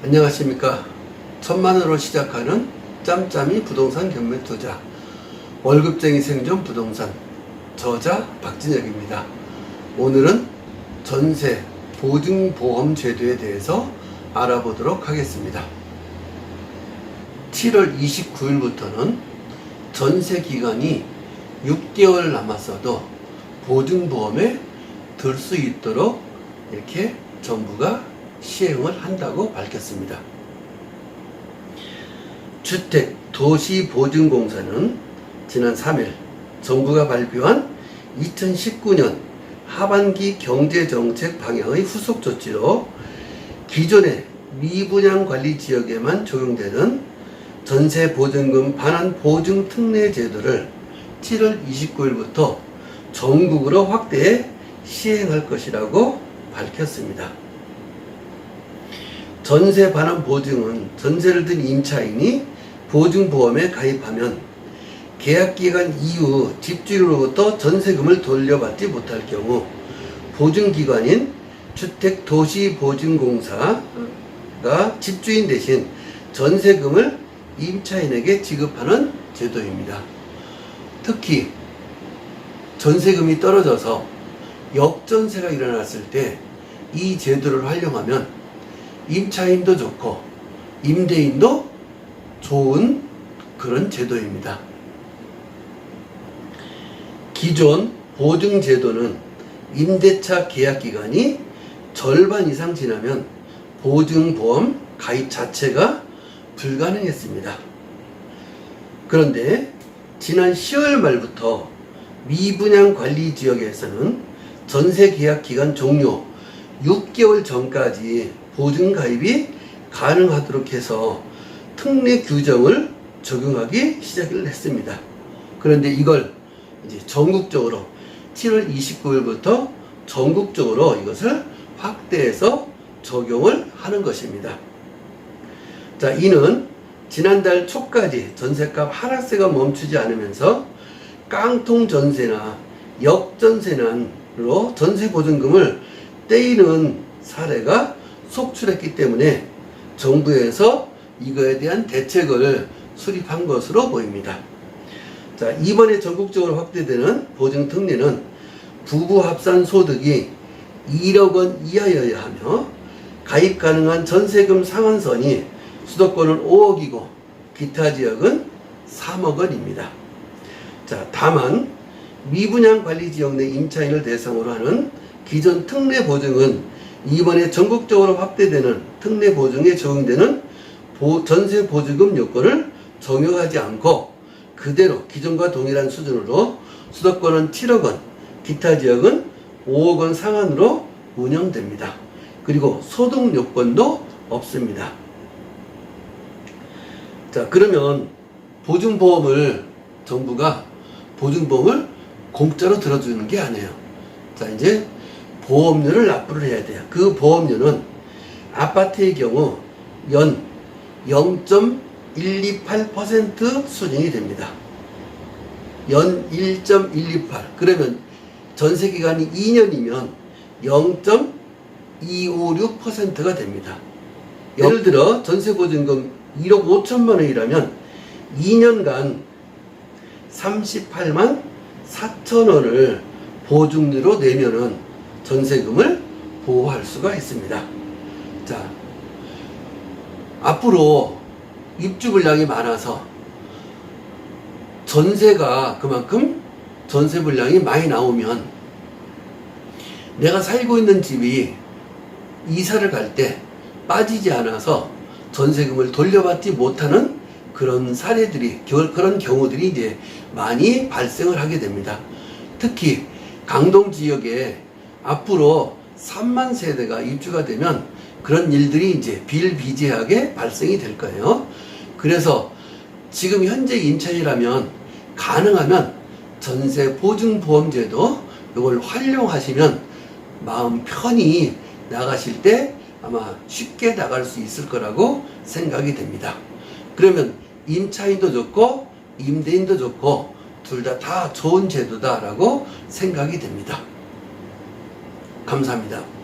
안녕하십니까. 천만으로 시작하는 짬짬이 부동산 경매 투자. 월급쟁이 생존 부동산. 저자 박진혁입니다. 오늘은 전세 보증보험 제도에 대해서 알아보도록 하겠습니다. 7월 29일부터는 전세 기간이 6개월 남았어도 보증보험에 들 수 있도록 이렇게 정부가 시행을 한다고 밝혔습니다. 주택 도시보증공사는 지난 3일 정부가 발표한 2019년 하반기 경제정책 방향의 후속 조치로 기존의 미분양 관리 지역에만 적용되는 전세 보증금 반환 보증 특례 제도를 7월 29일부터 전국으로 확대해 시행할 것이라고 밝혔습니다. 전세 반환 보증은 전세를 든 임차인이 보증보험에 가입하면 계약기간 이후 집주인으로부터 전세금을 돌려받지 못할 경우 보증기관인 주택도시보증공사가 집주인 대신 전세금을 임차인에게 지급하는 제도입니다. 특히 전세금이 떨어져서 역전세가 일어났을 때 이 제도를 활용하면 임차인도 좋고 임대인도 좋은 그런 제도입니다. 기존 보증 제도는 임대차 계약 기간이 절반 이상 지나면 보증보험 가입 자체가 불가능했습니다. 그런데 지난 10월 말부터 미분양 관리 지역에서는 전세 계약 기간 종료 6개월 전까지 보증 가입이 가능하도록 해서 특례 규정을 적용하기 시작을 했습니다. 그런데 이걸 이제 전국적으로 7월 29일부터 전국적으로 이것을 확대해서 적용을 하는 것입니다. 자, 이는 지난달 초까지 전세값 하락세가 멈추지 않으면서 깡통 전세나 역전세난으로 전세 보증금을 떼이는 사례가 속출했기 때문에 정부에서 이거에 대한 대책을 수립한 것으로 보입니다. 자, 이번에 전국적으로 확대되는 보증 특례는 부부 합산 소득이 1억 원 이하여야 하며 가입 가능한 전세금 상한선이 수도권은 5억이고 기타 지역은 3억 원입니다. 자, 다만 미분양 관리 지역 내 임차인을 대상으로 하는 기존 특례 보증은 이번에 전국적으로 확대되는 특례 보증에 적용되는 보- 전세 보증금 요건을 적용하지 않고 그대로 기존과 동일한 수준으로 수도권은 7억 원, 기타 지역은 5억 원 상한으로 운영됩니다. 그리고 소득 요건도 없습니다. 자, 그러면 보증보험을 정부가 보증보험을 공짜로 들어주는 게 아니에요. 자, 이제 보험료를 납부를 해야 돼요. 그 보험료는 아파트의 경우 연 0.128% 수준이 됩니다. 연 1.128. 그러면 전세 기간이 2년이면 0.256%가 됩니다. 예를 들어 전세 보증금 1억 5천만 원이라면 2년간 38만 4천 원을 보증료로 내면은 전세금을 보호할 수가 있습니다. 자, 앞으로 입주 물량이 많아서 전세가 그만큼 전세 물량이 많이 나오면 내가 살고 있는 집이 이사를 갈 때 빠지지 않아서 전세금을 돌려받지 못하는 그런 사례들이 겨- 그런 경우들이 이제 많이 발생을 하게 됩니다. 특히 강동 지역에 앞으로 3만 세대가 입주가 되면 그런 일들이 이제 비일비재하게 발생이 될 거예요. 그래서 지금 현재 임차인이라면 가능하면 전세 보증보험제도 이걸 활용하시면 마음 편히 나가실 때 아마 쉽게 나갈 수 있을 거라고 생각이 됩니다. 그러면 임차인도 좋고 임대인도 좋고 둘 다다 좋은 제도다라고 생각이 됩니다. 감사합니다.